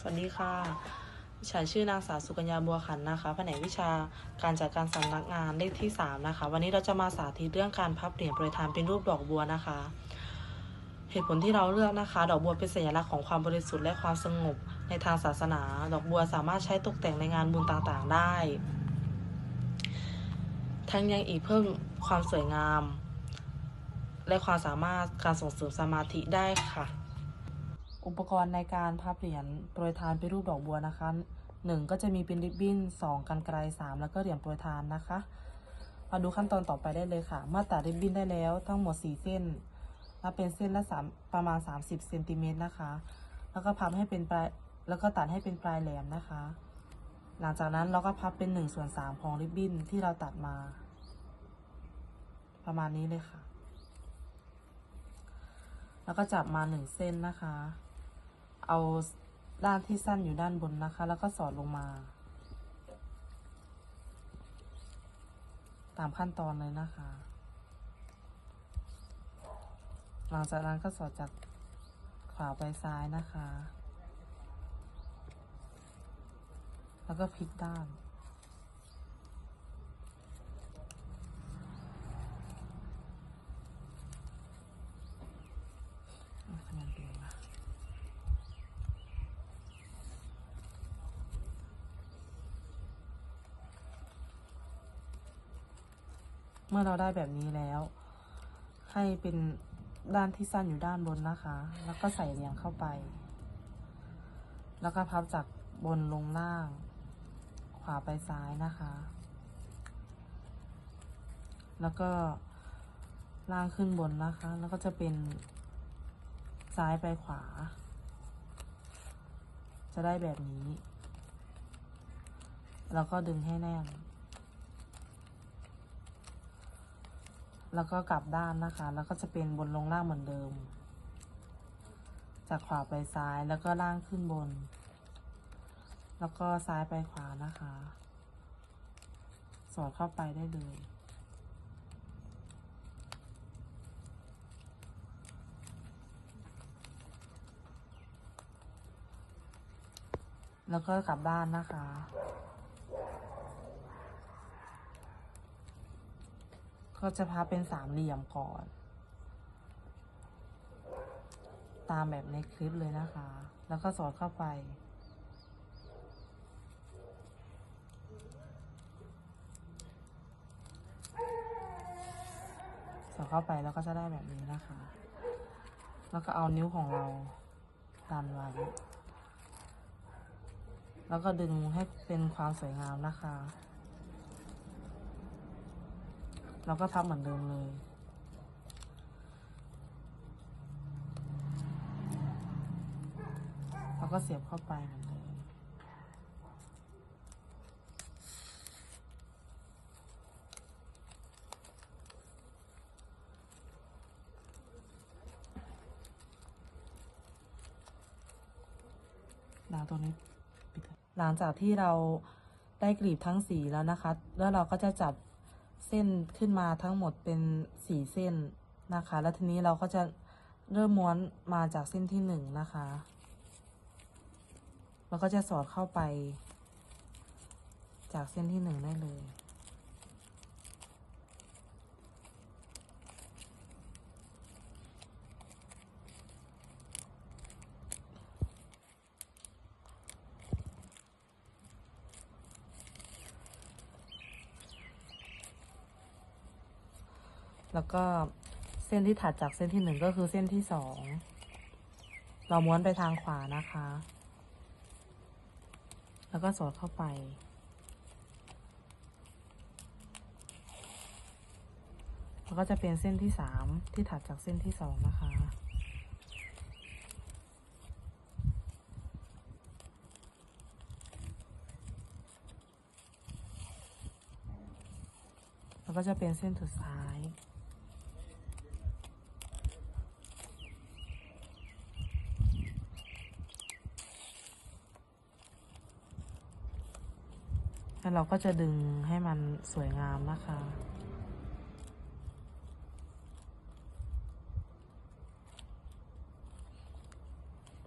สวัสดีค่ะฉันชื่อนางสาวสุกัญญาบัวขันนะคะ แผนกวิชาการจัดการสำนักงานเลขที่ 3 นะคะ วันนี้เราจะมาสาธิตเรื่องการพับเหรียญโปรยทานเป็นรูปดอกบัวนะคะ เหตุผลที่เราเลือกนะคะ ดอกบัวเป็นสัญลักษณ์ของความบริสุทธิ์และความสงบ ในทางศาสนา ดอกบัวสามารถใช้ตกแต่งในงานบุญต่างๆได้ ทั้งยังอีกเพิ่มความสวยงาม และความสามารถการส่งเสริมสมาธิได้ค่ะ อุปกรณ์ในการพับเหรียญโปรยทานเป็นรูปดอกบัวนะคะหนึ่งก็จะมีเป็นริบบิ้นสองกันไกลสามแล้วก็เหรียญโปรยทานนะคะ มาดูขั้นตอนต่อไปได้เลยค่ะเมื่อตัดริบบิ้นได้แล้วทั้งหมดสี่เส้นนับเป็นเส้นละสามประมาณ30เซนติเมตรนะคะ แล้วก็พับให้เป็นปลายแล้วก็ตัดให้เป็นปลายแหลมนะคะ หลังจากนั้นเราก็พับเป็นหนึ่งส่วนสามของริบบิ้นที่เราตัดมา ประมาณนี้เลยค่ะ แล้วก็จับมาหนึ่งเส้นนะคะ เอาด้านที่สั้นอยู่ด้านบนนะคะ แล้วก็สอดลงมา ตามขั้นตอนเลยนะคะ หลังจากนั้นก็สอดจากขวาไปซ้ายนะคะ แล้วก็พลิกด้าน ทำไมเป็นวะ เมื่อเราได้แบบนี้แล้ว ให้เป็นด้านที่สั้นอยู่ด้านบนนะคะ แล้วก็ใส่เรียญเข้าไป แล้วก็พับจากบนลงล่าง ขวาไปซ้ายนะคะ แล้วก็ล่างขึ้นบนนะคะ แล้วก็จะเป็นซ้ายไปขวา จะได้แบบนี้ แล้วก็ดึงให้แน่น แล้วก็กลับด้านนะคะ แล้วก็จะเป็นบนลงล่างเหมือนเดิม จากขวาไปซ้ายแล้วก็ล่างขึ้นบน แล้วก็ซ้ายไปขวานะคะ สอดเข้าไปได้เลยแล้วก็กลับด้านนะคะ ก็จะพับเป็นสามเหลี่ยมก่อน ตามแบบในคลิปเลยนะคะ แล้วก็สอดเข้าไป สอดเข้าไปแล้วก็จะได้แบบนี้นะคะ แล้วก็เอานิ้วของเราดันไว้แล้วก็ดึงให้เป็นความสวยงามนะคะ แล้วก็พับเหมือนเดิมเลยแล้วก็เสียบเข้าไปเหมือนเดิมดาวตัวนี้หลังจากที่เราได้กลีบทั้งสีแล้วนะคะ แล้วเราก็จะจับ เส้นขึ้นมาทั้งหมดเป็นสี่เส้นนะคะ แล้วทีนี้เราก็จะเริ่มม้วนมาจากเส้นที่หนึ่งนะคะเราก็จะสอดเข้าไป จากเส้นที่หนึ่งได้เลย แล้วก็เส้นที่ถัดจากเส้นที่หนึ่งก็คือเส้นที่สอง เราม้วนไปทางขวานะคะ แล้วก็สอดเข้าไป แล้วก็จะเป็นเส้นที่สามที่ถัดจากเส้นที่สองนะคะแล้วก็จะเป็นเส้นสุดท้าย แล้วเราก็จะดึงให้มันสวยงามนะคะ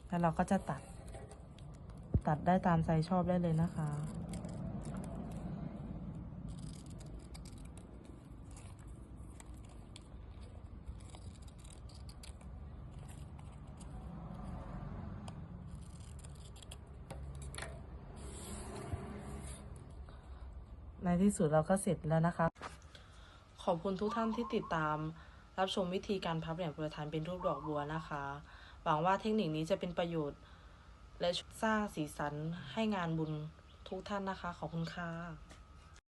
แล้วเราก็จะตัด ตัดได้ตามใจชอบได้เลยนะคะ ในที่สุดเราก็เสร็จแล้วนะคะ ขอบคุณทุกท่านที่ติดตาม รับชมวิธีการพับเหรียญโปรยทานเป็นรูปดอกบัวนะคะ หวังว่าเทคนิคนี้จะเป็นประโยชน์ และสร้างสีสันให้งานบุญทุกท่านนะคะ ขอบคุณค่ะ